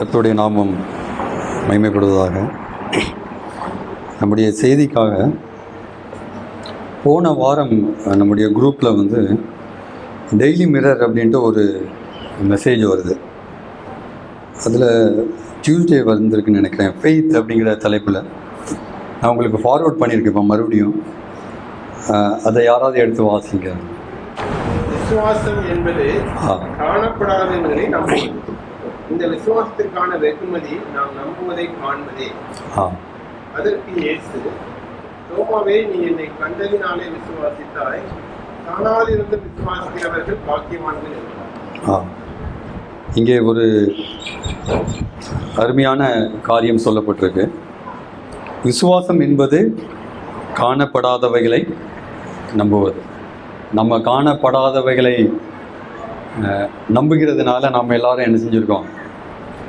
கர்த்தருடைய நாமம் மைமைப்படுவதாக நம்முடைய செய்திக்காக போன வாரம் நம்முடைய குரூப்பில் வந்து டெய்லி மிரர் அப்படின்ட்டு ஒரு மெசேஜ் வருது. அதில் டியூஸ்டே வந்திருக்குன்னு நினைக்கிறேன். ஃபெய்த் அப்படிங்கிற தலைப்பில். நான் உங்களுக்கு ஃபார்வர்ட் பண்ணியிருக்கேன் இப்போ மறுபடியும். அதை யாராவது எடுத்து வாசிங்க. விசுவாசம் என்பது காணப்படாதவர்களை நம்புவது இந்த விசுவாசத்திற்கான வெகுமதி நாம் நம்புவதை காண்பதே. அதற்கு இயேசு தோமாவே நீ என்னை கண்டதினாலே விசுவாசித்தாய். காணாதிருந்து விசுவாசிக்கிறவர்கள் பாக்கியவான்கள். என்றார் ஆ. இங்கே ஒரு அருமையான காரியம் சொல்லப்பட்டிருக்கு. விசுவாசம் என்பது காணப்படாதவைகளை நம்புவது. நம்ம காணப்படாதவைகளை நம்புகிறதுனால நாம் எல்லாரும் என்ன செஞ்சுருக்கோம்?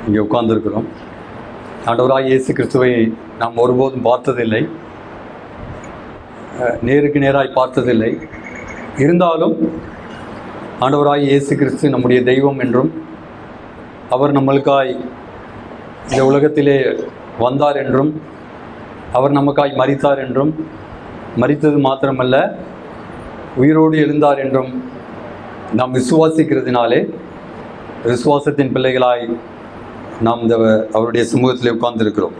இங்கே உட்கார்ந்துருக்கிறோம். ஆண்டவராக இயேசு கிறிஸ்துவை நாம் ஒருபோதும் பார்த்ததில்லை. நேருக்கு நேராய் பார்த்ததில்லை. இருந்தாலும் ஆண்டவராய் இயேசு கிறிஸ்து நம்முடைய தெய்வம் என்றும் அவர் நம்மளுக்காய் இந்த உலகத்திலே வந்தார் என்றும் அவர் நமக்காய் மறித்தார் என்றும் மறித்தது மாத்திரமல்ல உயிரோடு எழுந்தார் என்றும் நாம் விசுவாசிக்கிறதுனாலே விசுவாசத்தின் பிள்ளைகளாய் நாம் இந்த அவருடைய சமூகத்தில் உட்கார்ந்துருக்கிறோம்.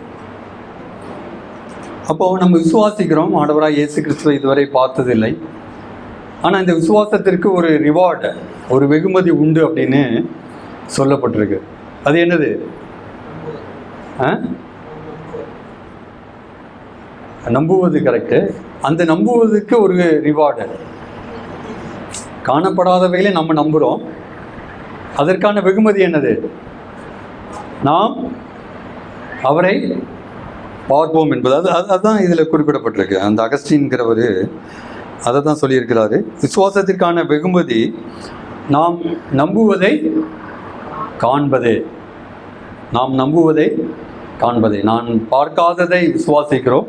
அப்போ நம்ம விசுவாசிக்கிறோம். ஆண்டவராய் இயேசு கிறிஸ்துவை இதுவரை பார்த்ததில்லை. ஆனால் இந்த விசுவாசத்திற்கு ஒரு ரிவார்டு ஒரு வெகுமதி உண்டு அப்படின்னு சொல்லப்பட்டிருக்கு. அது என்னது? ஆ? நம்புவது கரெக்டு அந்த நம்புவதற்கு ஒரு ரிவார்டு காணப்படாதவைகளை நம்ம நம்புகிறோம் அதற்கான வெகுமதி என்னது? நாம் அவரை பார்ப்போம் என்பது. அது அது- அதுதான் இதில் குறிப்பிடப்பட்டிருக்கு. அந்த அகஸ்டின்கிறவர் அதை தான் சொல்லியிருக்கிறாரு. விசுவாசத்திற்கான வெகுமதி நாம் நம்புவதை காண்பதே. நாம் நம்புவதை காண்பதே. நான் பார்க்காததை விசுவாசிக்கிறோம்.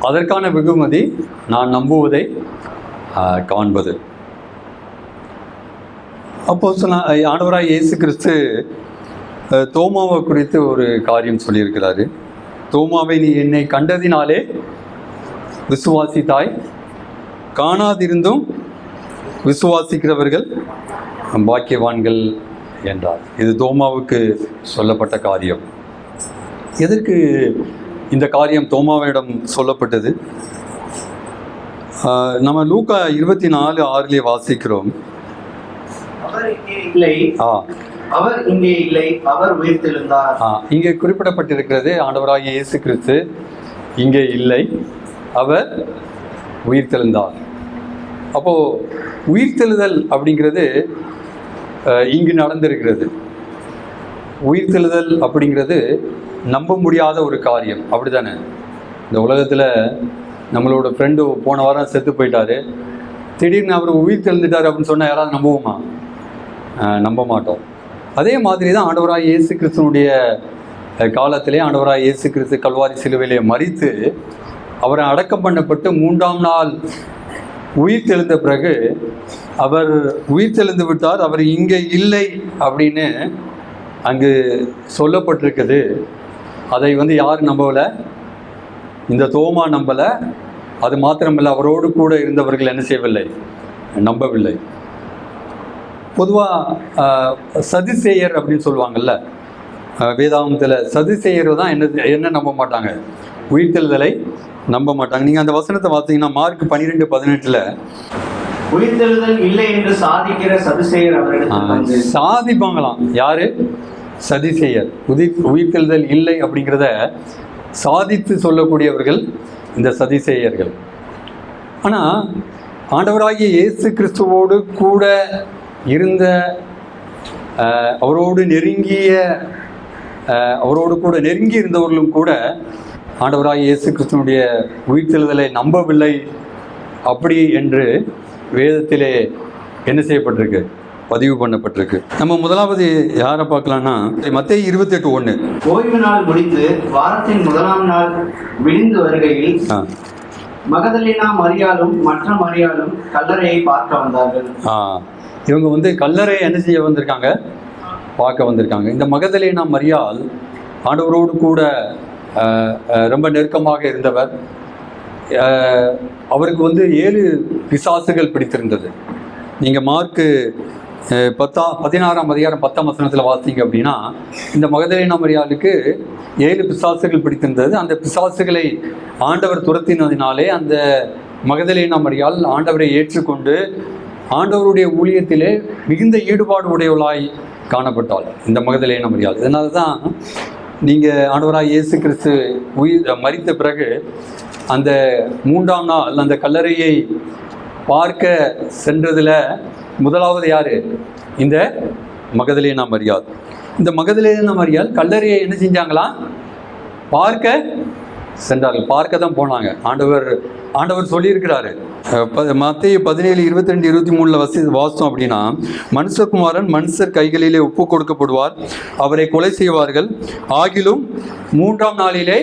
அதற்கான வெகுமதி நான் நம்புவதை காண்பது. அப்போ சொன்ன ஆண்டவராய் இயேசு கிறிஸ்து தோமாவை குறித்து ஒரு காரியம் சொல்லியிருக்கிறாரு. தோமாவை நீ என்னை கண்டதினாலே விசுவாசித்தாய். காணாதிருந்தும் விசுவாசிக்கிறவர்கள் பாக்கியவான்கள் என்றார். இது தோமாவுக்கு சொல்லப்பட்ட காரியம். எதற்கு இந்த காரியம் தோமாவிடம் சொல்லப்பட்டது? நம்ம லூக்கா இருபத்தி நாலு ஆறிலே வாசிக்கிறோம். ஆ. அவர் இங்கே இல்லை அவர் உயிர்த்தெழுந்தார். இங்கே குறிப்பிடப்பட்டிருக்கிறது ஆண்டவராகிய இயேசு கிறிஸ்து இங்கே இல்லை அவர் உயிர்த்தெழுந்தார். அப்போ உயிர்த்தெழுதல் அப்படிங்கிறது இங்கு நடந்திருக்கிறது. உயிர்த்தெழுதல் அப்படிங்கிறது நம்ப முடியாத ஒரு காரியம் அப்படிதானே இந்த உலகத்தில் நம்மளோட ஃப்ரெண்டு போன வாரம் செத்து போயிட்டாரு. திடீர்னு அவர் உயிர் தெழுந்துட்டார் அப்படின்னு சொன்னால் யாராவது நம்புவோமா? நம்ப மாட்டோம். அதே மாதிரி தான் ஆண்டவராய் இயேசு கிறிஸ்துனுடைய காலத்திலே ஆண்டவராய் இயேசு கிறிஸ்து கல்வாரி சிலுவையிலே மறித்து அவரை அடக்கம் பண்ணப்பட்டு மூன்றாம் நாள் உயிர் தெழுந்த பிறகு அவர் உயிர் தெழுந்து விட்டார் அவர் இங்கே இல்லை அப்படின்னு அங்கு சொல்லப்பட்டிருக்குது. அதை வந்து யார் நம்பலை இந்த தோமா நம்பலை. அது மாத்திரமில்லை அவரோடு கூட இருந்தவர்கள் என்ன செய்யவில்லை? நம்பவில்லை. பொதுவாக சதிசேயர் அப்படின்னு சொல்லுவாங்கல்ல அஹ், வேதாகமத்தில் சதிசேயர் தான் என்ன என்ன நம்ப மாட்டாங்க? உயிர்த்தெழுதலை நம்ப மாட்டாங்க. நீங்கள் அந்த வசனத்தை பார்த்தீங்கன்னா மார்க் பன்னிரெண்டு பதினெட்டில் உயிர்த்தெழுதல் இல்லை என்று சாதிக்கிற சதுசேயர் சாதிப்பாங்களாம். யாரு? சதிசேயர். உதிர் உயிர்த்தெழுதல் இல்லை அப்படிங்கிறத சாதித்து சொல்லக்கூடியவர்கள் இந்த சதிசேயர்கள். ஆனால் ஆண்டவராகிய இயேசு கிறிஸ்துவோடு கூட இருந்த அவரோடு நெருங்கிய அவரோடு கூட நெருங்கி இருந்தவர்களும் கூட ஆண்டவராகிய இயேசு கிறிஸ்துவனுடைய உயிர்த்தெழுதலை நம்பவில்லை அப்படி என்று வேதத்திலே என்ன செய்யப்பட்டிருக்கு? பதிவு பண்ணப்பட்டிருக்கு. நம்ம முதலாவது யாரை பார்க்கலாம்னா மத்திய இருபத்தெட்டு ஒன்று ஓய்வு நாள் முடிந்து வாரத்தின் முதலாம் நாள் விடிந்து வருகையில் மகதலினா மரியாளும் மற்ற மரியாளும் கல்லறையை பார்க்க வந்தார்கள். இவங்க வந்து கல்லறை என்ன செய்ய வந்திருக்காங்க. பார்க்க வந்திருக்காங்க. இந்த மகதலேனா மரியால் ஆண்டவரோடு கூட ரொம்ப நெருக்கமாக இருந்தவர். அவருக்கு வந்து ஏழு பிசாசுகள் பிடித்திருந்தது. நீங்கள் மார்க்கு பத்தா பதினாறாம் அதிகாரம் பத்தாம் வசனத்தில் வாசிங்க அப்படின்னா இந்த மகதலேனா மரியாளுக்கு ஏழு பிசாசுகள் பிடித்திருந்தது. அந்த பிசாசுகளை ஆண்டவர் துரத்தினதினாலே அந்த மகதலேனா மரியால் ஆண்டவரை ஏற்றுக்கொண்டு ஆண்டவருடைய ஊழியத்திலே மிகுந்த ஈடுபாடு உடையவளாய் காணப்பட்டாள். இந்த மகதலேன மரியாள் இதனால தான் நீங்கள் ஆண்டவராய் இயேசு கிறிஸ்து உயிர் மரித்த பிறகு அந்த மூன்றாம் நாள் அந்த கல்லறையை பார்க்க சென்றதில் முதலாவது யார்? இந்த மகதலேனா மரியாள் இந்த மகதலேனா மரியாள் கல்லறையை என்ன செஞ்சாங்களா? பார்க்க சென்றார்கள். பார்க்க தான் போனாங்க. ஆண்டவர் ஆண்டவர் சொல்லியிருக்கிறாரு. மத்திய பதினேழு இருபத்தி ரெண்டு இருபத்தி மூணில் வசி வாசம் அப்படின்னா மனுஷகுமாரன் மனுஷர் கைகளிலே ஒப்பு கொடுக்கப்படுவார் அவரை கொலை செய்வார்கள். ஆகிலும் மூன்றாம் நாளிலே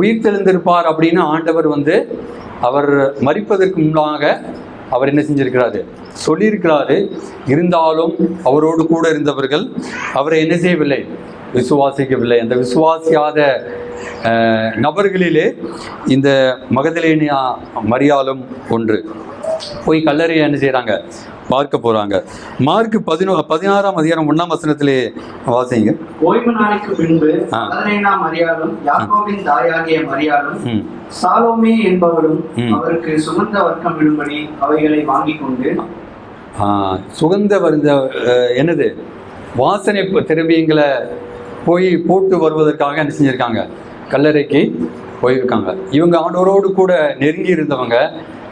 உயிர் தெளிந்திருப்பார் அப்படின்னு ஆண்டவர் வந்து அவர் மறிப்பதற்கு முன்னாக அவர் என்ன செஞ்சிருக்கிறாரு? சொல்லியிருக்கிறாரு. இருந்தாலும் அவரோடு கூட இருந்தவர்கள் அவரை என்ன செய்யவில்லை? விசுவாசிக்கவில்லை. அந்த விசுவாசியாத நபர்களிலே இந்த மகதலேனியா மரியாளும் ஒன்று. போய் கல்லறையை என்ன செய்கிறாங்க பார்க்க போகிறாங்க மார்க் பதினோ பதினாறாம் அதிகாரம் ஒன்றாம் வசனத்திலே வாசிங்க. ஓய்வு நாளைக்கு பின்பு. மகதலேனா மரியாளும் யாக்கோபின் தாயாகிய மரியாளும் சாலோமே என்பவளும். அவருக்கு சுகந்த வர்க்கம் விடும்படி அவைகளை வாங்கிக் கொண்டு சுகந்த வருந்த என்னது? வாசனை திரவியங்களை போய் போட்டு வருவதற்காக என்ன செஞ்சுருக்காங்க? கல்லறைக்கு போயிருக்காங்க. இவங்க ஆண்டவரோடு கூட நெருங்கி இருந்தவங்க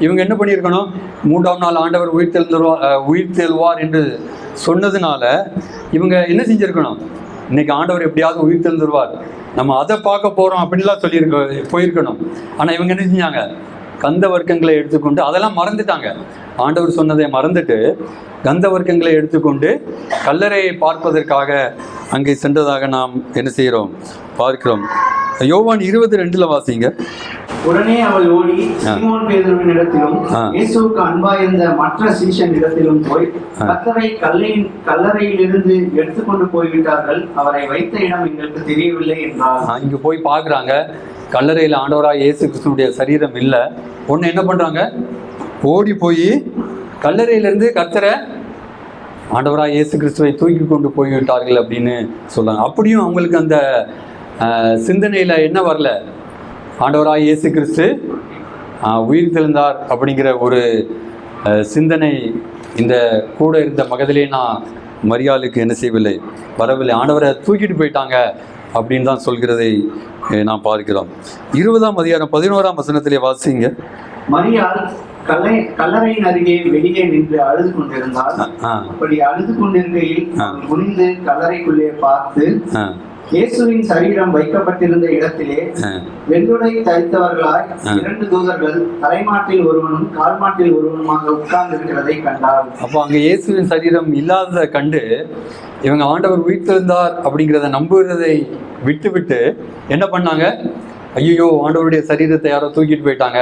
இவங்க என்ன பண்ணியிருக்கணும்? மூன்றாம் நாள் ஆண்டவர் உயிர் தெழுந்துருவார் உயிர் தெழுவார் என்று சொன்னதுனால இவங்க என்ன செஞ்சுருக்கணும்? இன்னைக்கு ஆண்டவர் எப்படியாவது உயிர் தெழுந்துருவார். நம்ம அதை பார்க்க போகிறோம் அப்படின்லாம் சொல்லியிருக்க போயிருக்கணும். ஆனால் இவங்க என்ன செஞ்சாங்க? கந்த வர்க்கங்களை எடுத்துக்கொண்டு அதெல்லாம் மறந்துட்டாங்க. ஆண்டவர் சொன்னதை மறந்துட்டு கந்த வர்க்கங்களை எடுத்துக்கொண்டு கல்லறையை பார்ப்பதற்காக அங்கே சென்றதாக நாம் என்ன செய்கிறோம்? பார்க்கிறோம். யோவான் இருபத்தி ரெண்டுல வாசிங்க. உடனே அவள் ஓடி சீமோன் பேதுருவின் இடத்திலும். இயேசுவுக்கு அன்பாயிருந்த மற்ற சீஷன் இடத்திலும் போய் கத்தரை கல்லையின் கல்லறையிலிருந்து எடுத்துக்கொண்டு போய்விட்டார்கள். அவரை வைத்த இடம் எங்களுக்கு தெரியவில்லை என்றார். இங்க போய் பார்க்குறாங்க. கல்லறையில் ஆண்டவராக இயேசு கிறிஸ்துனுடைய சரீரம் இல்லை. ஒன்று என்ன பண்ணுறாங்க ஓடி போய் கல்லறையிலேருந்து கத்தரை ஆண்டவராக இயேசு கிறிஸ்துவை தூக்கி கொண்டு போய்விட்டார்கள் அப்படின்னு சொல்கிறாங்க அப்படியும் அவங்களுக்கு அந்த சிந்தனையில் என்ன வரல? ஆண்டவராக இயேசு கிறிஸ்து உயிர் தெழுந்தார் அப்படிங்கிற ஒரு சிந்தனை இந்த கூட இருந்த மகதிலே நான் மரியாளுக்கு என்ன செய்யவில்லை வரவில்லை. ஆண்டவரை தூக்கிட்டு போயிட்டாங்க. அப்படின்னு தான் சொல்கிறதை நாம் பார்க்கிறோம். இருபதாம் அதிகாரம் பதினோராம் வசனத்திலே வாசிங்க. மரியாள் கல்லை கல்லறையின் அருகே வெளியே நின்று அழுது கொண்டிருந்தாள். ஆ அப்படி அழுது கொண்டிருக்கையில் குனிந்து கல்லறைக்குள்ளே பார்த்து இயேசுவின் சரீரம் வைக்கப்பட்டிருந்த இடத்திலே வெள்ளுடை தரித்தவர்களாய். இரண்டு தூதர்கள் தலைமாட்டில் ஒருவனும் கால்மாட்டில் ஒருவனுமாக உட்கார்ந்து இருக்கிறதை கண்டாள். அப்போ அங்கே இயேசுவின் சரீரம் இல்லாததை கண்டு இவங்க ஆண்டவர் உயிர்த்தெழுந்தார் அப்படிங்கிறத நம்புகிறதை விட்டுவிட்டு என்ன பண்ணாங்க? ஐயோ ஆண்டவருடைய சரீரத்தை யாரோ தூக்கிட்டு போயிட்டாங்க.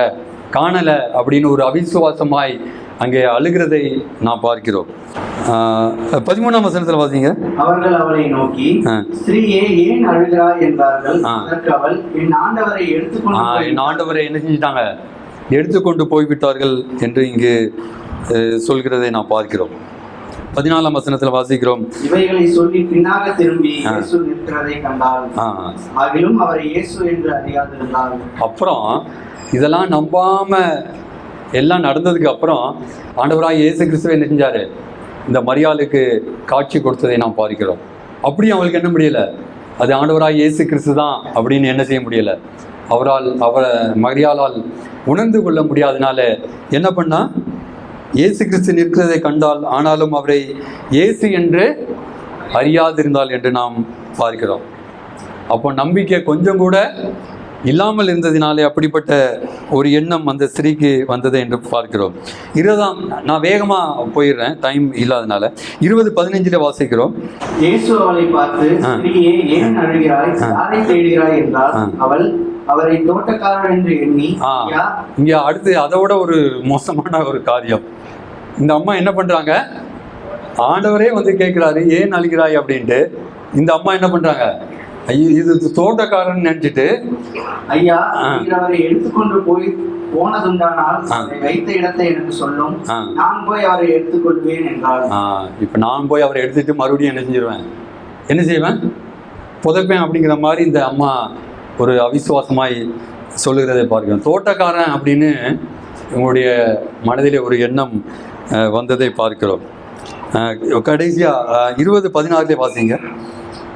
காணலை அப்படின்னு ஒரு அவிசுவாசமாய் அங்கே அழுகிறதை நான் பார்க்கிறோம். பதிமூணாம் வசனத்தில் பார்த்தீங்க அவர்கள் அவளை நோக்கி. ஸ்திரீயே ஏன் அழுகிறாய்? என்றார்கள். அவள் என் ஆண்டவரை எடுத்துக்கொண்டு என் ஆண்டவரை என்ன செஞ்சிட்டாங்க? எடுத்துக்கொண்டு போய்விட்டார்கள் என்று இங்கு சொல்கிறதை நான் பார்க்கிறோம். பதினாலாம் வசனத்தில் வாசிக்கிறோம். இவைகளை சொல்லி பின்னாக திரும்பி. இயேசு ஆகிலும் அவரை இயேசு என்று அறியாதிருந்தாள் அப்புறம் இதெல்லாம் நம்பாம எல்லாம் நடந்ததுக்கு அப்புறம் ஆண்டவராக இயேசு கிறிஸ்துவ என்ன செஞ்சாரு? இந்த மரியாளுக்கு காட்சி கொடுத்ததை நாம் பார்க்கிறோம். அப்படியும் அவளுக்கு என்ன முடியல? அது ஆண்டவராக இயேசு கிறிஸ்து தான் அப்படின்னு என்ன செய்ய முடியல? அவரால் அவரை மரியாளால் உணர்ந்து கொள்ள முடியாதனால என்ன பண்ணா? இயேசு கிறிஸ்து நிற்கிறதை கண்டால் ஆனாலும் அவரை இயேசு என்று அறியாதிருந்தாள் என்று நாம் பார்க்கிறோம். அப்போ நம்பிக்கை கொஞ்சம் கூட இல்லாமல் இருந்ததினாலே அப்படிப்பட்ட ஒரு எண்ணம் அந்த ஸ்திரீக்கு வந்தது என்று பார்க்கிறோம். இருபதாம் நான் வேகமாக போயிடுறேன் டைம் இல்லாதனால. இருபது பதினஞ்சில் வாசிக்கிறோம். இயேசு அவளை பார்த்து ஏன் அழுகிறாய்? என்றால். அவள் அவரை தோட்டக்காரர் என்று எண்ணி இங்கே அடுத்து அதை விட ஒரு மோசமான ஒரு காரியம். இந்த அம்மா என்ன பண்ணுறாங்க ஆண்டவரே வந்து கேட்குறாரு ஏன் அழுகிறாய்? அப்படின்ட்டு. இந்த அம்மா என்ன பண்றாங்க? ஐயோ இது தோட்டக்காரன் நினைச்சிட்டு ஐயா அவரை எடுத்துக்கொண்டு போய் போனதுண்டானால் வைத்த இடத்தை எனக்கு சொல்லும். நான் போய் அவரை எடுத்துக்கொள்வேன் என்றாள் இப்போ நான் போய் அவரை எடுத்துட்டு மறுபடியும் என்ன செஞ்சிருவேன்? என்ன செய்வேன்? புதைப்பேன் அப்படிங்கிற மாதிரி இந்த அம்மா ஒரு அவிசுவாசமாய் சொல்லுகிறதை பார்க்கிறோம். தோட்டக்காரன் அப்படின்னு உங்களுடைய மனதிலே ஒரு எண்ணம் வந்ததை பார்க்கிறோம். கடைசியா இருபது பதினாறுலே வாசிங்க.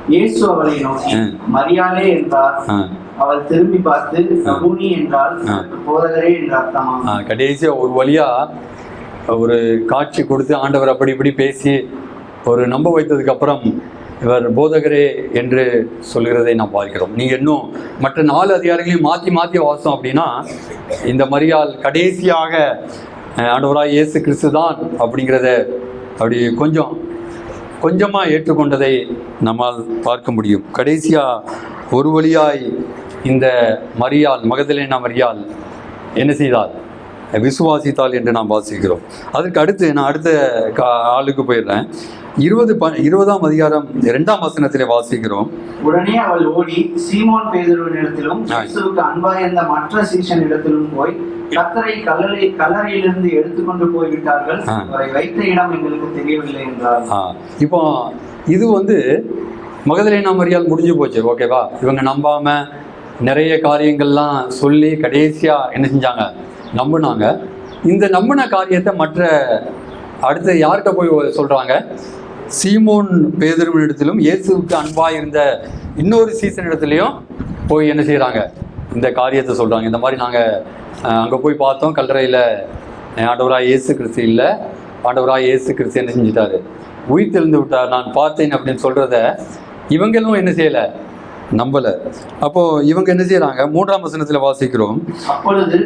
இயேசு அவளை நோக்கி ம். மரியாளே என்றார். ஆ, அவள் திரும்பி பார்த்து ரபூனி என்றால் ஆ. போதகரே என்று அர்த்தமா ஆ, கடைசியா ஒரு வழியா ஒரு காட்சி கொடுத்து ஆண்டவர் அப்படி இப்படி பேசி ஒரு நம்ப வைத்ததுக்கு அப்புறம் இவர் போதகரே என்று சொல்கிறதை நாம் பார்க்கிறோம். நீங்கள் இன்னும் மற்ற நாலு அதிகாரங்களையும் மாற்றி மாற்றி வாசம் அப்படின்னா இந்த மரியால் கடைசியாக அனுவராக இயேசு கிறிஸ்து தான் அப்படிங்கிறத அப்படி கொஞ்சம் கொஞ்சமாக ஏற்றுக்கொண்டதை நம்மால் பார்க்க முடியும். கடைசியாக ஒரு வழியாய் இந்த மரியால் மகதலேனா மரியால் என்ன செய்தால் விசுவாசித்தாள் என்று நாம் வாசிக்கிறோம். அதற்கு அடுத்து நான் அடுத்த கா- ஆளுக்கு போயிடுறேன். இருபது ப இருபதாம் அதிகாரம் இரண்டாம் வசனத்திலே வாசிக்கிறோம். உடனே அவள் ஓடி சீமோன் பேதுருவினிடத்திலும் ஆ. இயேசுவுக்கு அன்பாயிருந்த மற்ற சீஷனிடத்திலும் போய் கத்தரை கல்லறை கல்லறையிலிருந்து எடுத்துக்கொண்டு போய்விட்டார்கள். அவரை வைத்த இடம் எங்களுக்கு தெரியவில்லை என்றார். இப்போ இது வந்து மகதலேனா மரியாள் முடிஞ்சு போச்சு. ஓகேவா? இவங்க நம்பாம நிறைய காரியங்கள்லாம் சொல்லி கடைசியா என்ன செஞ்சாங்க? நம்பினாங்க. இந்த நம்பின காரியத்தை மற்ற அடுத்து யார்கிட்ட போய் சொல்கிறாங்க சீமோன் பேதருவினிடத்திலும் இயேசுவுக்கு அன்பாக இருந்த இன்னொரு சீசன் இடத்துலையும் போய் என்ன செய்கிறாங்க இந்த காரியத்தை சொல்கிறாங்க இந்த மாதிரி நாங்கள் அங்கே போய் பார்த்தோம். கல்லறையில் ஆண்டவராக இயேசு கிறிஸ்து இல்லை. ஆண்டவராக இயேசு கிறிஸ்து என்ன செஞ்சிட்டாரு? உயிர் தெளிந்து விட்டார். நான் பார்த்தேன் அப்படின்னு சொல்கிறத இவங்களும் என்ன செய்யலை? நம்பலை. அப்போது இவங்க என்ன செய்கிறாங்க மூன்றாம் வசனத்தில் வாசிக்கிறோம். அப்பொழுது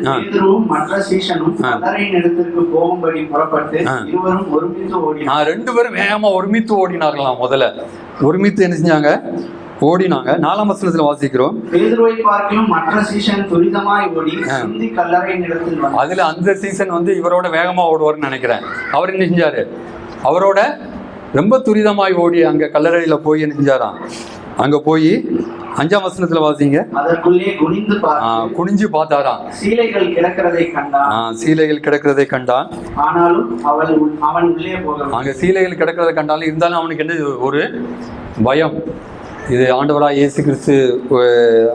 மற்ற இடத்திற்கு போகும்படி புறப்பட்டு. இருவரும் ஒருமித்து ரெண்டு பேரும் வேகமாக ஒருமித்து ஓடினார்களாம் முதல்ல. ஒருமித்து என்ன செஞ்சாங்க? ஓடினாங்க. நாலாம் வசனத்தில் வாசிக்கிறோம். அதுல அந்த சீசன் வந்து இவரோட வேகமா ஓடுவார்னு நினைக்கிறேன். அவர் என்ன செஞ்சாரு? அவரோட ரொம்ப துரிதமாய் ஓடி அங்க கல்லறையில போய் என்ன செஞ்சாராம்? அங்க போய் அஞ்சாம் வசனத்துல வாசிங்க. குனிஞ்சு பார்த்தாராம். சீலைகள் கிடக்கிறதை கண்டான். சீலைகள் கிடக்கிறதை கண்டான். ஆனாலும் அவள் அவன் உள்ளே போகவில்லை. அங்க சீலைகள் கிடக்கிறதை கண்டாலும் இருந்தாலும் அவனுக்கு என்ன ஒரு பயம். இது ஆண்டவரா இயேசு கிறிஸ்து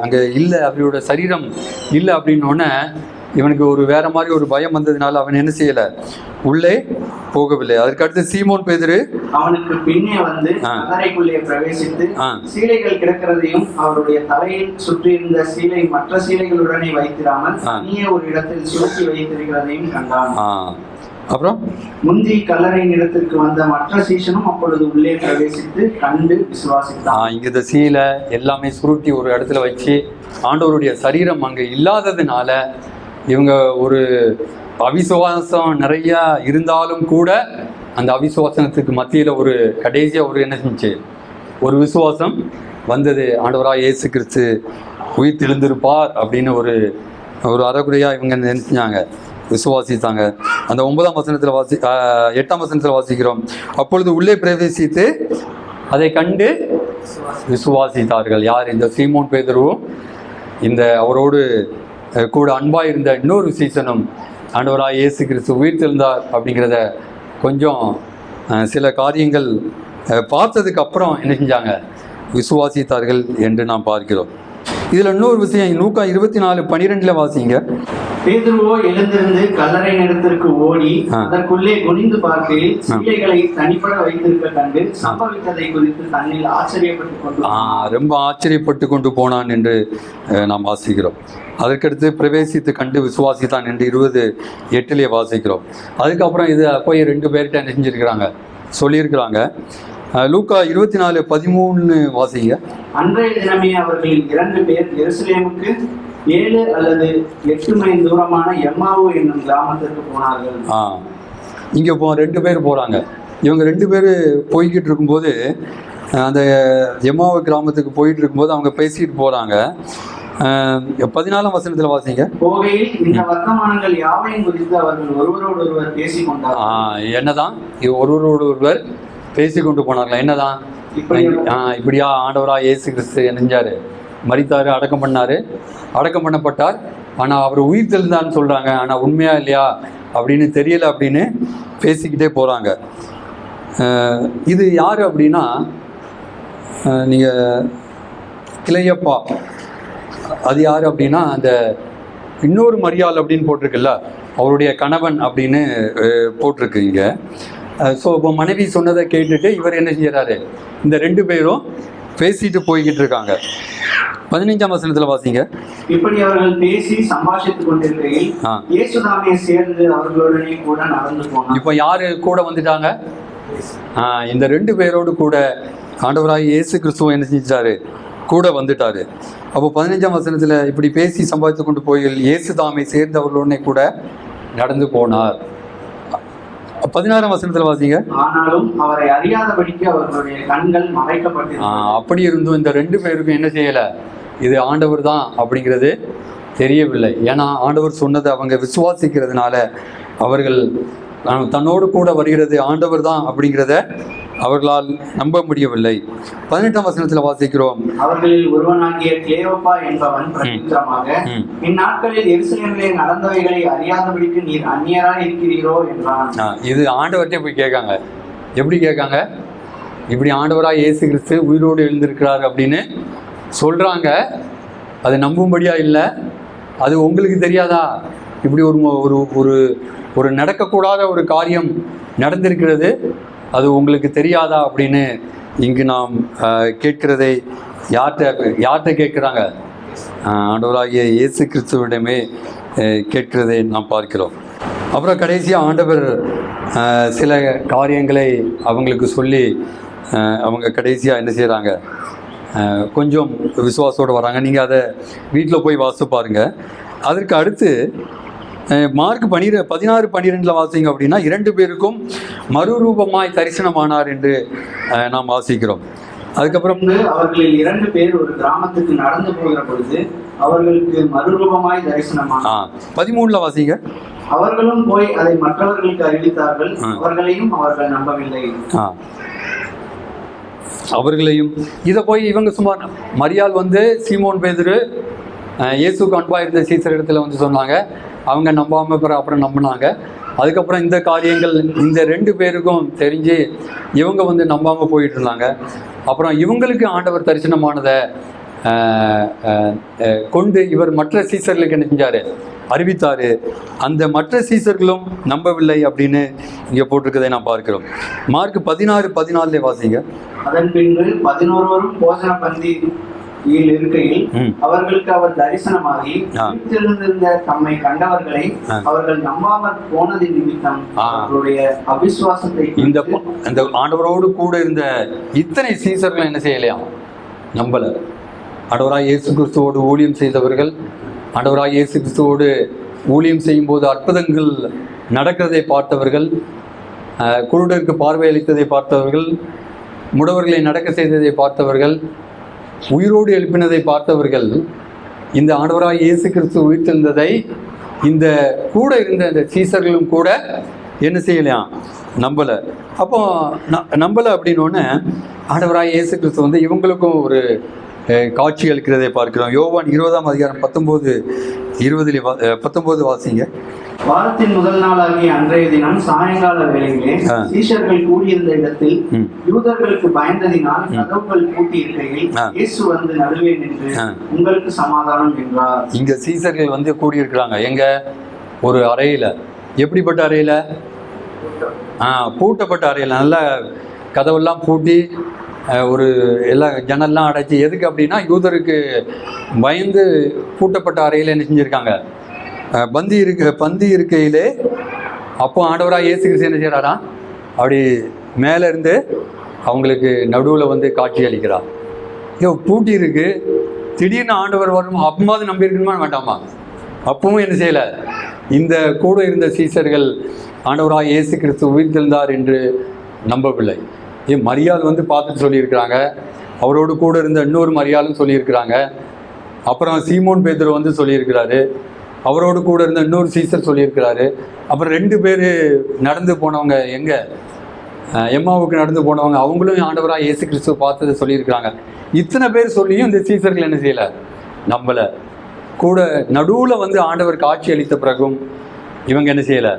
அங்க இல்லை அவரோட சரீரம் இல்லை அப்படின்னோடனே இவனுக்கு ஒரு வேற மாதிரி ஒரு பயம் வந்ததுனால அவன் என்ன செய்யல உள்ளே போகவில்லை அதற்கு அடுத்து சீமோன் பேதுரு அவனுக்கு பின்னே வந்து ஆ. கல்லறைக்குள்ளே பிரவேசித்து. சீலைகள் கிடக்கிறதையும் அவருடைய தலையில் சுற்றியிருந்த சீலை மற்ற சீலைகளுடனே வைத்திராமல். தனியே ஒரு இடத்தில் சுருட்டி வைத்திருக்கிறதையும் கண்டான் அப்புறம் முந்தி கல்லறையின் இடத்திற்கு வந்த மற்ற சீஷனும் அப்பொழுது உள்ளே பிரவேசித்து கண்டு விசுவாசித்தான் இங்கே இந்த சீலை எல்லாமே சுருட்டி ஒரு இடத்துல வச்சு ஆண்டவருடைய சரீரம் அங்கே இல்லாததுனால இவங்க ஒரு அவிசுவாசம் நிறையா இருந்தாலும் கூட அந்த அவிசுவாசனத்துக்கு மத்தியில் ஒரு கடைசியாக ஒரு என்ன செஞ்சு? ஒரு விசுவாசம் வந்தது. ஆண்டவராக இயேசு கிறிஸ்து உயிர் தெளிந்திருப்பார் அப்படின்னு ஒரு ஒரு அறகுறையாக இவங்க நினைச்சாங்க? விசுவாசித்தாங்க. அந்த ஒன்பதாம் வசனத்தில் வாசி எட்டாம் வசனத்தில் வாசிக்கிறோம். அப்பொழுது உள்ளே பிரவேசித்து அதை கண்டு விசுவாசித்தார்கள். யார்? இந்த சீமோன் பேதருவும் இந்த அவரோடு கூட அன்பாக இருந்த இன்னொரு சீசனும் ஆண்டவராக இயேசு கிறிஸ்து உயிர் தெழுந்தார் அப்படிங்கிறத கொஞ்சம் சில காரியங்கள் பார்த்ததுக்கு அப்புறம் என்ன செஞ்சாங்க? விசுவாசித்தார்கள் என்று நாம் பார்க்கிறோம். இதில் இன்னொரு விஷயம் லூக்கா இருபத்தி நாலு பன்னிரெண்டில் வாசிங்க. பேதுருவோ எழுந்திருந்து கல்லறை இடத்திற்கு ஓடி. அதற்குள்ளே குனிந்து பார்க்கையில் சீலைகளை தனிப்பட வைத்திருக்க கண்டு சம்பவித்ததை குறித்து தன்னில் ஆச்சரியப்பட்டுக் கொண்டு ரொம்ப ஆச்சரியப்பட்டு கொண்டு போனான் என்று நாம் வாசிக்கிறோம். அதற்கடுத்து பிரவேசித்து கண்டு விசுவாசித்தான் என்று இருபது எட்டிலே வாசிக்கிறோம். அதுக்கப்புறம் இது போய் ரெண்டு பேர்கிட்ட என்ன செஞ்சிருக்கிறாங்க? சொல்லியிருக்கிறாங்க. லூக்கா இருபத்தி நாலு பதிமூணு வாசிங்க. அன்றைய தினமே அவர்களில் இரண்டு பேர் எருசலேமுக்கு ஏழு அல்லது எட்டு மைல் தூரமான எம்மாவு என்னும் கிராமத்திற்கு போனார்கள். ஆ. இங்கே போ ரெண்டு பேர் போகிறாங்க இவங்க ரெண்டு பேர் போய்கிட்டு இருக்கும்போது அந்த எம்மாவு கிராமத்துக்கு போயிட்டு இருக்கும்போது அவங்க பேசிட்டு போகிறாங்க பதினாலாம் வசனத்தில் வாசிங்க. என்னதான்? ஒருவரோடு ஒருவர் பேசி கொண்டு போனார்களா? என்னதான்? இப்படியா? ஆண்டவரா இயேசு கிறிஸ்து என்ன செஞ்சாரு மரித்தாரு அடக்கம் பண்ணாரு. அடக்கம் பண்ணப்பட்டார். ஆனால் அவர் உயிர் தெளிந்தான்னு சொல்கிறாங்க ஆனால் உண்மையா இல்லையா? அப்படின்னு தெரியல அப்படின்னு பேசிக்கிட்டே போகிறாங்க இது யார் அப்படின்னா நீங்கள் கிளையப்பா. அது யார் அப்படின்னா அந்த இன்னொரு மரியாள் அப்படின்னு போட்டிருக்குல்ல அவருடைய கணவன் அப்படின்னு போட்டிருக்கு இங்கே. ஸோ இப்போ மனைவி சொன்னதை கேட்டுட்டு இவர் என்ன செய்யறாரு? இந்த ரெண்டு பேரும் பேசிட்டு போய்கிட்டு இருக்காங்க. பதினைஞ்சாம் வசனத்தில் வாசிங்க. இப்படி அவர்கள் பேசி சம்பாஷித்துக் கொண்டிருக்கையில். இயேசுதாமே சேர்ந்து அவர்களுடனே கூட நடந்து போனார். இப்போ யாரு கூட வந்துட்டாங்க? இந்த ரெண்டு பேரோடு கூட ஆண்டவராய் இயேசு கிறிஸ்துவ என்ன செஞ்சாரு கூட வந்துட்டாரு. அப்போ பதினஞ்சாம் வசனத்தில் இப்படி பேசி சம்பாதித்து கொண்டு போய் இயேசு தாமை சேர்ந்தவர்களுடனே கூட நடந்து போனார். பதினாறாம் வசனத்தில் வாசிங்க. ஆனாலும் அவரை அறியாதபடிக்கு அவர்களுடைய கண்கள் ஆ, மறைக்கப்பட்டிருந்தன அப்படி இருந்தும் இந்த ரெண்டு பேருக்கும் என்ன செய்யலை? இது ஆண்டவர் தான் அப்படிங்கிறது தெரியவில்லை. ஏன்னா ஆண்டவர் சொன்னதை அவங்க விசுவாசிக்கிறதுனால அவர்கள் தன்னோடு கூட வருகிறது ஆண்டவர் தான் அப்படிங்கிறத அவர்களால் நம்ப முடியவில்லை. பதினெட்டாம் வசனத்தில் வாசிக்கிறோம். அவர்களில் ஒருவனாகிய கிளேவப்பா என்பவன். இந்நாட்களில் எருசலேமிலே நடந்தவைகளை அறியாதபடிக்கு நீர் அந்நியராய் இருக்கிறீரோ என்றான். இது ஆண்டவர்கிட்டே போய் கேட்காங்க. எப்படி கேட்காங்க? இப்படி ஆண்டவராக இயேசு கிறிஸ்து உயிரோடு எழுந்திருக்கிறார் அப்படின்னு சொல்கிறாங்க அது நம்பும்படியா இல்லை? அது உங்களுக்கு தெரியாதா? இப்படி ஒரு ஒரு ஒரு நடக்கக்கூடாத ஒரு காரியம் நடந்திருக்கிறது. அது உங்களுக்கு தெரியாதா அப்படின்னு இங்கு நாம் கேட்கிறதை யார்கிட்ட யார்கிட்ட கேட்குறாங்க? ஆண்டவராகிய இயேசு கிறிஸ்துவிடமே கேட்கிறதை நாம் பார்க்கிறோம். அப்புறம் கடைசியாக ஆண்டவர் சில காரியங்களை அவங்களுக்கு சொல்லி அவங்க கடைசியாக என்ன செய்கிறாங்க கொஞ்சம் விசுவாசத்தோடு வராங்க. நீங்கள் அதை வீட்டில் போய் வாசித்து பாருங்கள் அதற்கு அடுத்து மார்க் பனிர பதினாறு பன்னிரெண்டில் வாசிங்க அப்படின்னா இரண்டு பேருக்கும் மறுரூபமாய் தரிசனமானார் என்று நாம் வாசிக்கிறோம். அதுக்கப்புறம் அவர்களில் இரண்டு பேர் ஒரு கிராமத்துக்கு நடந்து போகிற பொழுது அவர்களுக்கு மறுரூபமாய் தரிசனமானார். ஆ பதிமூணில் வாசிங்க. அவர்களும் போய் அதை மற்றவர்களுக்கு அறிவித்தார்கள். அவர்களையும் அவர்கள் நம்பவில்லை. அவர்களையும் இதை போய் இவங்க சும்மா மரியாள் வந்து சீமோன் பேதுரு இயேசுக்கு அன்பாக இருந்த சீசர் இடத்துல வந்து சொன்னாங்க. அவங்க நம்பாமல் அப்புறம் அப்புறம் நம்பினாங்க. அதுக்கப்புறம் இந்த காரியங்கள் இந்த ரெண்டு பேருக்கும் தெரிஞ்சு இவங்க வந்து நம்பாமல் போயிட்டு இருந்தாங்க. அப்புறம் இவங்களுக்கு ஆண்டவர் தரிசனமானதை கொண்டு இவர் மற்ற சீசர்களுக்கு என்ன செஞ்சாரு? அறிவித்தாரு. அந்த மற்ற சீசர்களும் நம்பவில்லை அப்படின்னு இங்கே போட்டிருக்கதை நான் பார்க்கிறோம். மார்க் பதினாறு பதினாலே வாசிங்க. அதன் பின்பு பதினோருவரும் போஜன பந்தி இருக்கையில் அவர்களுக்கு அவர் தரிசனமாகி. வீட்டிலிருந்த தம்மை கண்டவர்களை. அவர்கள் நம்பாமல் போனதின் நிமித்தம். அவர்களுடைய அவிசுவாசத்தை இந்த இந்த ஆண்டவரோடு கூட இருந்த இத்தனை சீசர்கள் என்ன செய்யலையாம் நம்பல ஆண்டவராய் இயேசு கிறிஸ்துவோடு ஊழியம் செய்தவர்கள் ஆண்டவராய் இயேசு கிறிஸ்துவோடு ஊழியம் செய்யும்போது அற்புதங்கள் நடக்கிறதை பார்த்தவர்கள் குருடருக்கு பார்வை அளித்ததை பார்த்தவர்கள் முடவர்களை நடக்க செய்ததை பார்த்தவர்கள் உயிரோடு எழுப்பினதை பார்த்தவர்கள் இந்த ஆண்டவராய் இயேசு கிறிஸ்து உயிர்த்தெழுந்ததை இந்த கூட இருந்த இந்த சீசர்களும் கூட என்ன செய்யலாம் நம்பலை. அப்போ ந- நம்பலை அப்படின்னோடனே ஆண்டவராய் இயேசு கிறிஸ்து வந்து இவங்களுக்கும் ஒரு காட்சி அளிக்கிறதை பார்க்கிறோம். யோவான் இருபதாம் அதிகாரம் பத்தொம்போது இருபதில் பத்தொம்போது வாசிங்க. வாரத்தின் முதல் நாளாகிய அன்றைய தினம் சாயங்கால வேளையிலே. சீஷர்கள் கூடியிருந்த இடத்தில் யூதர்களுக்கு பயந்ததினால் கதவுகள் பூட்டி இருக்கையில். இயேசு வந்து நடுவே நின்று. உங்களுக்கு சமாதானம் என்றார். இங்கே சீசர்கள் வந்து கூடியிருக்கிறாங்க. எங்க? ஒரு அறையில். எப்படிப்பட்ட அறையில்? ஆ பூட்டப்பட்ட அறையில். நல்ல கதவெல்லாம் பூட்டி ஒரு எல்லா ஜன்னல்லாம் அடைச்சி எதுக்கு அப்படின்னா யூதருக்கு பயந்து பூட்டப்பட்ட அறையில் என்ன செஞ்சுருக்காங்க? பந்தி இருக்க பந்தி இருக்கையிலே அப்போ ஆண்டவராக இயேசு கிறிஸ்து என்ன செய்கிறாரா அப்படி மேலேருந்து அவங்களுக்கு நடுவில் வந்து காட்சி அளிக்கிறார். ஐயோ பூட்டி இருக்கு. திடீர்னு ஆண்டவர் வரும். அப்பமாவது நம்பி இருக்கணுமா வேண்டாமா? அப்பவும் என்ன செய்யலை. இந்த கூட இருந்த சீசர்கள் ஆண்டவராக இயேசு கிறிஸ்து உயிர்த்தெழுந்தார் என்று நம்பவில்லை. ஏன் மரியாள் வந்து பார்த்துட்டு சொல்லியிருக்கிறாங்க. அவரோடு கூட இருந்த இன்னொரு மரியாளும் சொல்லியிருக்கிறாங்க. அப்புறம் சீமோன் பேதர் வந்து சொல்லியிருக்கிறாரு. அவரோடு கூட இருந்த இன்னொரு சீசர் சொல்லியிருக்கிறாரு. அப்புறம் ரெண்டு பேர் நடந்து போனவங்க எங்கே? எம்மாவுக்கு நடந்து போனவங்க அவங்களும் ஆண்டவராக இயேசு கிறிஸ்துவ பார்த்ததை சொல்லியிருக்கிறாங்க. இத்தனை பேர் சொல்லியும் இந்த சீசர்கள் என்ன செய்யலை? நம்பலை. கூட நடுவில் வந்து ஆண்டவர் காட்சி அளித்த பிறகும் இவங்க என்ன செய்யலை?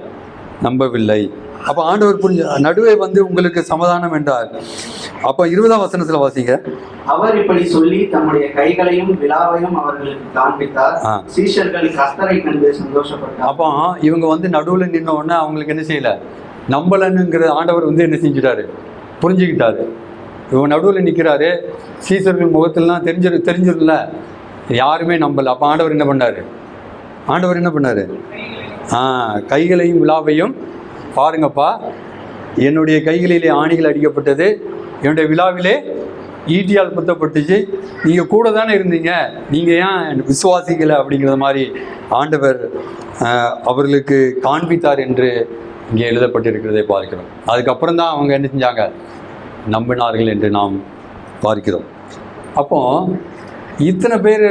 நம்பவில்லை. அப்போ ஆண்டவர் புரிஞ்ச நடுவே வந்து உங்களுக்கு சமாதானம் என்றார். அப்போ இருபதாம் வசனத்தில் வாசிங்க. அவர் இப்படி சொல்லி தம்முடைய கைகளையும் விழாவையும் அவர்களுக்கு காண்பித்தார். சீஷர்கள் கர்த்தரை கண்டு சந்தோஷப்பட்டார் அப்போ இவங்க வந்து நடுவில் நின்ன உடனே அவங்களுக்கு என்ன செய்யலை? நம்பலனுங்கிற ஆண்டவர் வந்து என்ன செஞ்சுட்டாரு? புரிஞ்சுக்கிட்டாரு. இவங்க நடுவில் நிற்கிறாரு சீசர்கள் முகத்திலாம் தெரிஞ்சிரு தெரிஞ்சிரும்ல? யாருமே நம்பல. அப்போ ஆண்டவர் என்ன பண்ணாரு? ஆண்டவர் என்ன பண்ணாரு? ஆ கைகளையும் விழாவையும் பாருங்கப்பா. என்னுடைய கைகளிலே ஆணிகள் அடிக்கப்பட்டது. என்னுடைய விழாவிலே ஈட்டியால் குத்தப்பட்டுச்சு. நீங்கள் கூட தானே இருந்தீங்க. நீங்கள் ஏன் விசுவாசிக்கலை அப்படிங்கிற மாதிரி ஆண்டவர் அவர்களுக்கு காண்பித்தார் என்று இங்கே எழுதப்பட்டிருக்கிறதை பார்க்கிறோம். அதுக்கப்புறம் தான் அவங்க என்ன செஞ்சாங்க? நம்பினார்கள் என்று நாம் பார்க்கிறோம். அப்போ இத்தனை பேர்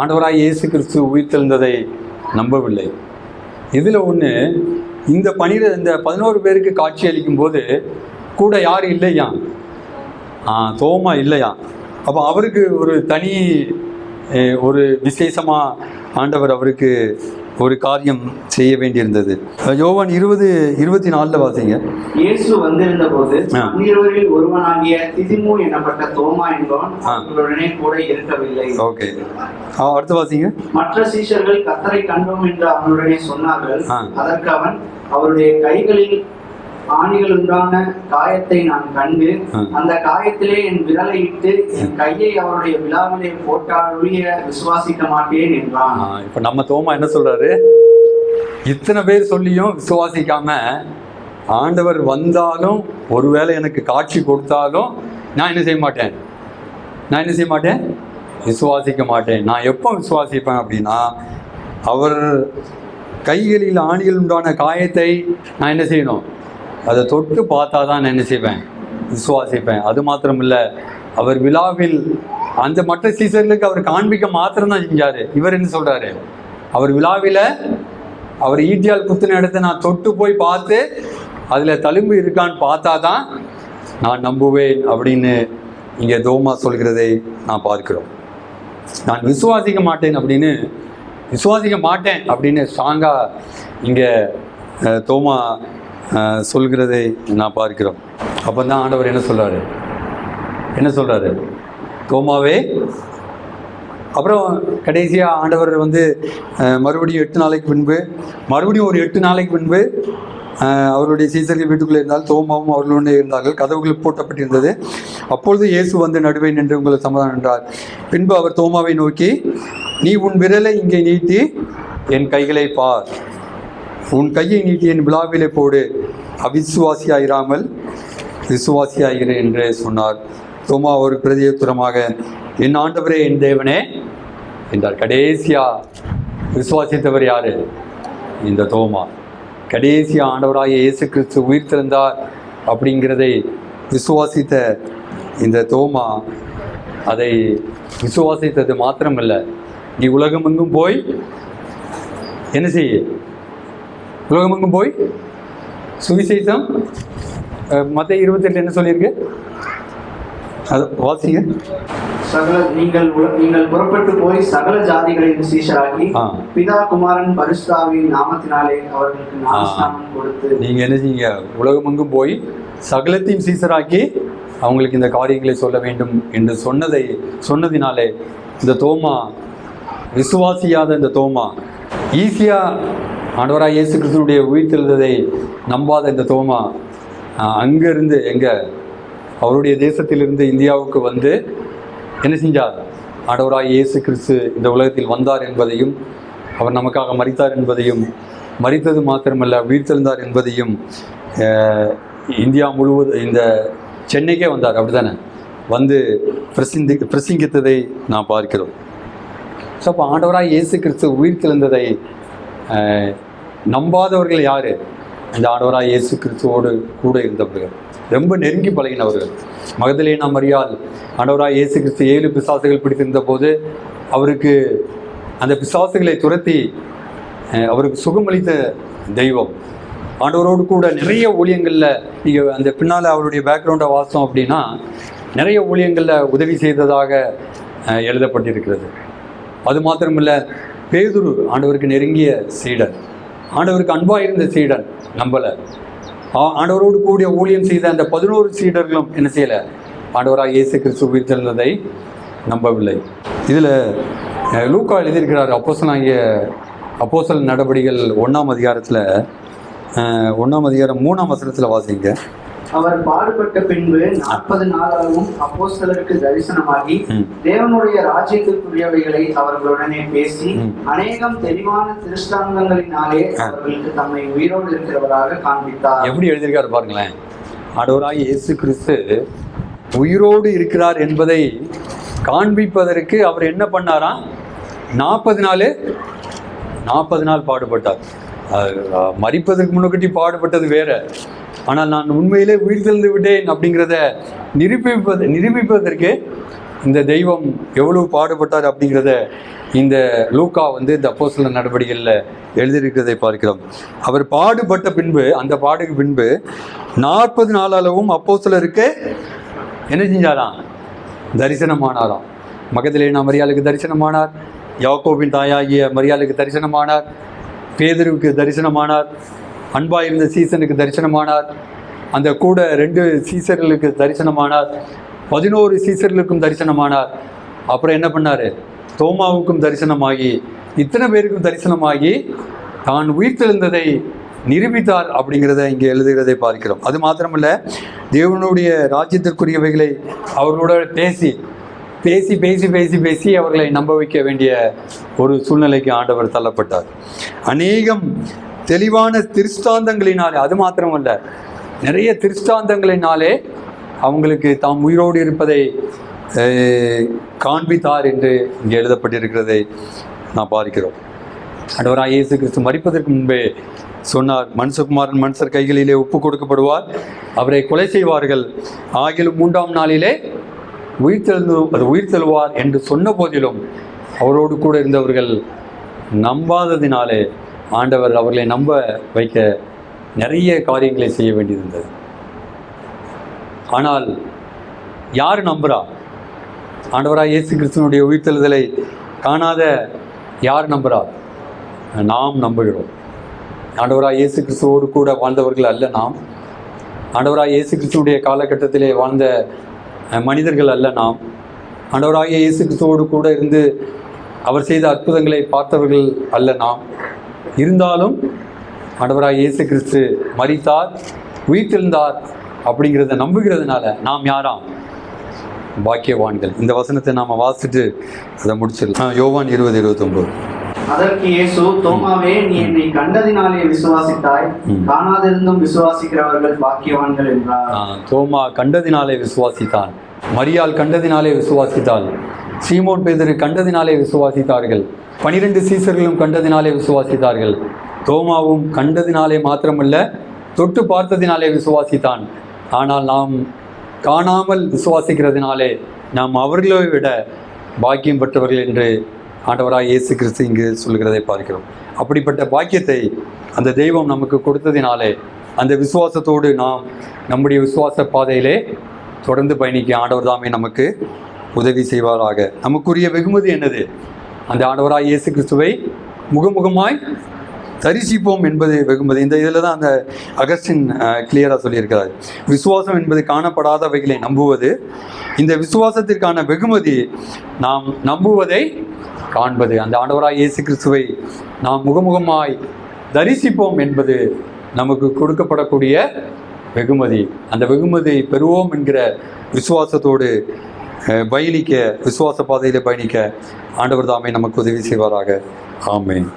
ஆண்டவராக இயேசு கிறிஸ்து உயிர்த்தெழுந்ததை நம்பவில்லை. இதில் ஒன்று இந்த பனிர இந்த பதினோரு பேருக்கு காட்சி அளிக்கும் போது கூட யாரும் இல்லையா? ஆ தோமா இல்லையா? அப்போ அவருக்கு ஒரு தனி ஒரு விசேஷமாக ஆண்டவர் அவருக்கு ஒரு காரியம் செய்ய வேண்டியிருந்தது யோவான் இருபது இருபத்தி நாலில் வாசிங்க இயேசு வந்திருந்த போது. பன்னிருவரில் ஒருவனாகிய திதிமு எனப்பட்ட தோமா என்பவன். அவர்களுடனே கூட இருக்கவில்லை ஓகே அடுத்து வாசிங்க மற்ற சீஷர்கள் கத்தரை கண்டோம் என்று அவனுடனே சொன்னார்கள். அதற்கு அவன் அவருடைய கைகளில் ஆணிகள் உண்டான காயத்தை நான் கண்டு. அந்த காயத்திலே என் விரலை இட்டு என் கையை அவருடைய விழாவிலே போட்டாலுடைய விசுவாசிக்க மாட்டேன் என்றான். இப்போ நம்ம தோமா என்ன சொல்றாரு? இத்தனை பேர் சொல்லியும் விசுவாசிக்காம ஆண்டவர் வந்தாலும் ஒருவேளை எனக்கு காட்சி கொடுத்தாலும் நான் என்ன செய்ய மாட்டேன்? நான் என்ன செய்ய மாட்டேன்? விசுவாசிக்க மாட்டேன். நான் எப்போ விசுவாசிப்பேன் அப்படின்னா அவர் கைகளில் ஆணிகள் உண்டான காயத்தை நான் என்ன செய்யணும்? அதை தொட்டு பார்த்தா தான் நான் என்ன செய்வேன்? விசுவாசிப்பேன். அது மாத்திரம் இல்லை அவர் விழாவில் அந்த மற்ற சீசர்களுக்கு அவர் காண்பிக்க மாத்திரம் தான் செஞ்சார். இவர் என்ன சொல்கிறாரு அவர் விழாவில் அவர் ஈட்டியால் குத்தின இடத்த நான் தொட்டு போய் பார்த்து அதில் தழும்பு இருக்கான்னு பார்த்தா தான் நான் நம்புவேன் அப்படின்னு இங்கே தோமா சொல்கிறதை நான் பார்க்கிறோம். நான் விசுவாசிக்க மாட்டேன் அப்படின்னு விசுவாசிக்க மாட்டேன் அப்படின்னு ஸ்ட்ராங்காக இங்கே தோமா சொல்கிறதை நான் பார்க்கிறோம். அப்போ தான் ஆண்டவர் என்ன சொல்கிறாரு என்ன சொல்கிறாரு தோமாவே அப்புறம் கடைசியாக ஆண்டவர் வந்து மறுபடியும் எட்டு நாளைக்கு பின்பு மறுபடியும் ஒரு எட்டு நாளைக்கு பின்பு அவருடைய சீசர்கள் வீட்டுக்குள்ளே இருந்தால் தோமாவும் அவர்களுடனே இருந்தார்கள் கதவுகள் பூட்டப்பட்டிருந்தது. அப்பொழுது இயேசு வந்து நடுவே நின்று உங்களை சமாதானம் என்றார். பின்பு அவர் தோமாவை நோக்கி நீ உன் விரலை இங்கே நீட்டி என் கைகளை பார். உன் கையை நீட்டி என் விழாவிலே போடு. அவிசுவாசியாயிராமல் விசுவாசியாயிரு என்று சொன்னார். தோமா ஒரு பிரதியுத்தரமாக என் ஆண்டவரே என் தேவனே என்றார். கடைசியா விசுவாசித்தவர் யாரு? இந்த தோமா. கடைசியா ஆண்டவராக இயேசு கிறிஸ்து உயிர் திறந்தார் அப்படிங்கிறதை விசுவாசித்த இந்த தோமா அதை விசுவாசித்தது மாத்திரமல்ல. நீ உலகமெங்கும் போய் என்ன செய்ய? உலகமெங்கும் போய் சுவிசேஷம் மற்ற இருபத்தெட்டு என்ன சொல்லியிருக்கு? அது வாசிங்க. சகல நீங்கள் நீங்கள் புறப்பட்டு போய் சகல ஜாதிகளையும் சீஷராகி. பிதா குமாரன் பரிசுத்தாவின் நாமத்தினாலே அவர்களுக்கு கொடுத்து நீங்கள் என்ன செய்யுங்க? உலகமெங்கும் போய் சகலத்தையும் சீசராக்கி அவங்களுக்கு இந்த காரியங்களை சொல்ல வேண்டும் என்று சொன்னதை சொன்னதினாலே இந்த தோமா விசுவாசியாத இந்த தோமா ஈஸியாக ஆண்டவராக இயேசு கிறிஸ்துனுடைய உயிர்த்தெழுந்ததை நம்பாத இந்த தோமா அங்கிருந்து எங்கே அவருடைய தேசத்திலிருந்து இந்தியாவுக்கு வந்து என்ன செஞ்சார்? ஆண்டவராக இயேசு கிறிஸ்து இந்த உலகத்தில் வந்தார் என்பதையும் அவர் நமக்காக மறித்தார் என்பதையும் மறித்தது மாத்திரமல்ல உயிர்த்தெழுந்தார் என்பதையும் இந்தியா முழுவதும் இந்த சென்னைக்கே வந்தார். அப்படிதானே வந்து பிரசிந்தி பிரசிங்கித்ததை நான் பார்க்கிறோம். ஸோ அப்போ ஆண்டவராக இயேசு கிறிஸ்து உயிர்த்தெழுந்ததை நம்பாதவர்கள் யார்? இந்த ஆண்டவராக இயேசு கிறிஸ்துவோடு கூட இருந்தவர்கள். ரொம்ப நெருங்கி பழகினவர்கள். மகதலேனா மரியால் ஆண்டவராக இயேசு கிறிஸ்து ஏழு பிசாசுகள் பிடித்திருந்த போது அவருக்கு அந்த பிசாசுகளை துரத்தி அவருக்கு சுகமளித்த தெய்வம். ஆண்டவரோடு கூட நிறைய ஊழியங்களில் நீங்கள் அந்த பின்னால் அவருடைய பேக்ரவுண்டை வாசம் அப்படின்னா நிறைய ஊழியங்களில் உதவி செய்ததாக எழுதப்பட்டிருக்கிறது. அது மாத்திரமில்லை பேதுரு ஆண்டவருக்கு நெருங்கிய சீடன். ஆண்டவருக்கு அன்பாக இருந்த சீடன் நம்பலை. ஆ- ஆண்டவரோடு கூடிய ஊழியம் செய்த அந்த பதினோரு சீடர்களும் என்ன செய்யலை? ஆண்டவராக இயேசு கிறிஸ்து உயிர்த்தெழுந்ததை நம்பவில்லை. இதில் லூக்கா எழுதியிருக்கிறார் அப்போசனாகிய அப்போசல் நடவடிக்கைகள் ஒன்றாம் அதிகாரத்தில் ஒன்றாம் அதிகாரம் மூணாம் வசனத்தில் வாசிங்க. அவர் பாடுபட்ட பின்பு நாற்பது நாளாகவும் அப்போஸ்தலருக்கு தரிசனமாகி. தேவனுடைய ராஜ்யத்திற்குரியவைகளை அவர்களுடனே பேசி. அநேகம் தெளிவான திருஷ்டாந்தங்களினாலே அவர்களுக்கு தம்மை உயிரோடு இருக்கிறவராக காண்பித்தார். எப்படி எழுதியிருக்காரு பாருங்களேன். ஆண்டவராகிய இயேசு கிறிஸ்து உயிரோடு இருக்கிறார் என்பதை காண்பிப்பதற்கு அவர் என்ன பண்ணாராம் நாற்பது நாள் நாற்பது நாள் பாடுபட்டார். மரிப்பதற்கு முன்னக்கட்டி பாடுபட்டது வேற. ஆனால் நான் உண்மையிலே உயிர் தெழுந்து விட்டேன் அப்படிங்கிறத நிரூபிப்பது நிரூபிப்பதற்கு இந்த தெய்வம் எவ்வளவு பாடுபட்டார் அப்படிங்கிறத இந்த லூக்கா வந்து இந்த அப்போஸ்தல நடவடிக்கைகளில் எழுதியிருக்கிறதை பார்க்கிறோம். அவர் பாடுபட்ட பின்பு அந்த பாடுக்கு பின்பு நாற்பது நாளளவும் சிலருக்கு என்ன செஞ்சாராம்? தரிசனமானாராம். மகதிலேனா மரியாளுக்கு தரிசனமானார். யாக்கோவின் தாயாகிய மரியாளுக்கு தரிசனமானார். பேதருவுக்கு தரிசனமானார். அன்பாக இருந்த சீசனுக்கு தரிசனமானார் அந்த கூட ரெண்டு சீசர்களுக்கு தரிசனமானார் பதினோரு சீசர்களுக்கும் தரிசனமானார் அப்புறம் என்ன பண்ணாரு? தோமாவுக்கும் தரிசனமாகி இத்தனை பேருக்கும் தரிசனமாகி தான் உயிர்த்தெழுந்ததை நிரூபித்தார் அப்படிங்கிறத இங்கே எழுதுகிறதை பார்க்கிறோம். அது மாத்திரமல்ல தேவனுடைய ராஜ்யத்திற்குரியவைகளை அவர்களோட பேசி பேசி பேசி பேசி பேசி அவர்களை நம்ப வைக்க வேண்டிய ஒரு சூழ்நிலைக்கு ஆண்டவர் தள்ளப்பட்டார். அநேகம் தெளிவான திருஷ்டாந்தங்களினாலே அது மாத்திரமல்ல நிறைய திருஷ்டாந்தங்களினாலே அவங்களுக்கு தாம் உயிரோடு இருப்பதை காண்பித்தார் என்று இங்கே எழுதப்பட்டிருக்கிறதை நாம் பார்க்கிறோம். அடவராக இயேசு கிறிஸ்து மறிப்பதற்கு முன்பே சொன்னார் மனுஷகுமாரன் மனுஷர் கைகளிலே ஒப்பு கொடுக்கப்படுவார் அவரை கொலை செய்வார்கள். ஆகிலும் மூன்றாம் நாளிலே உயிர்த்தெழுந்து அது உயிர்த்தெழுவார் என்று சொன்ன போதிலும் அவரோடு கூட இருந்தவர்கள் நம்பாததினாலே ஆண்டவர் அவர்களை நம்ப வைக்க நிறைய காரியங்களை செய்ய வேண்டியிருந்தது. ஆனால் யார் நம்புறா? ஆண்டவராக இயேசு கிறிஸ்தனுடைய உயிர்த்தெழுதலை காணாத யார் நம்புறா? நாம் நம்புகிறோம். ஆண்டவராக இயேசு கிறிஸ்துவோடு கூட வாழ்ந்தவர்கள் அல்ல நாம். ஆண்டவராக இயேசு கிறிஸ்துவுடைய காலகட்டத்திலே வாழ்ந்த மனிதர்கள் அல்ல நாம். ஆண்டவராகிய இயேசு கிறிஸ்துவோடு கூட இருந்து அவர் செய்த அற்புதங்களை பார்த்தவர்கள் அல்ல நாம். இருந்தாலும் ஆண்டவராக இயேசு கிறிஸ்து மரித்தார் உயிர்த்தெழுந்தார் அப்படிங்கிறத நம்புகிறதுனால நாம் யாராம்? பாக்கியவான்கள். இந்த வசனத்தை நாம வாசிச்சுட்டு அதை முடிச்சிடலாம். யோவான் இருபது இருபத்தொம்போது. அதற்கு இயேசு தோமாவே நீ என்னை கண்டதினாலே விசுவாசித்தாய். காணாதிருந்தும் விசுவாசிக்கிறவர்கள் பாக்கியவான்கள் என்றார். தோமா கண்டதினாலே விசுவாசித்தான் மரியாள் கண்டதினாலே விசுவாசித்தாள். சீமோன் பேதரு கண்டதினாலே விசுவாசித்தார்கள். பனிரெண்டு சீசர்களும் கண்டதினாலே விசுவாசித்தார்கள். தோமாவும் கண்டதினாலே மாத்திரமல்ல தொட்டு பார்த்ததினாலே விசுவாசித்தான். ஆனால் நாம் காணாமல் விசுவாசிக்கிறதுனாலே நாம் அவர்களை விட பாக்கியம் பெற்றவர்கள் என்று ஆண்டவராக இயேசு கிறிஸ்து இங்கு சொல்கிறதை பார்க்கிறோம். அப்படிப்பட்ட பாக்கியத்தை அந்த தெய்வம் நமக்கு கொடுத்ததினாலே அந்த விசுவாசத்தோடு நாம் நம்முடைய விசுவாச பாதையிலே தொடர்ந்து பயணிக்க ஆண்டவர் தாமே நமக்கு உதவி செய்வாராக. நமக்குரிய வெகுமதி என்னது? அந்த ஆண்டவராக இயேசு கிறிஸ்துவை முகமுகமாய் தரிசிப்போம் என்பது வெகுமதி. இந்த இதில் தான் அந்த அகஸ்டின் கிளியராக சொல்லியிருக்கிறார். விசுவாசம் என்பது காணப்படாதவைகளை நம்புவது. இந்த விசுவாசத்திற்கான வெகுமதி நாம் நம்புவதை காண்பது. அந்த ஆண்டவராக இயேசு கிறிஸ்துவை நாம் முகமுகமாய் தரிசிப்போம் என்பது நமக்கு கொடுக்கப்படக்கூடிய வெகுமதி. அந்த வெகுமதி பெறுவோம் என்கிற விசுவாசத்தோடு பயணிக்க விசுவாச பாதையில் பயணிக்க ஆண்டவர் தாமே நமக்கு உதவி செய்வாராக. ஆமேன்.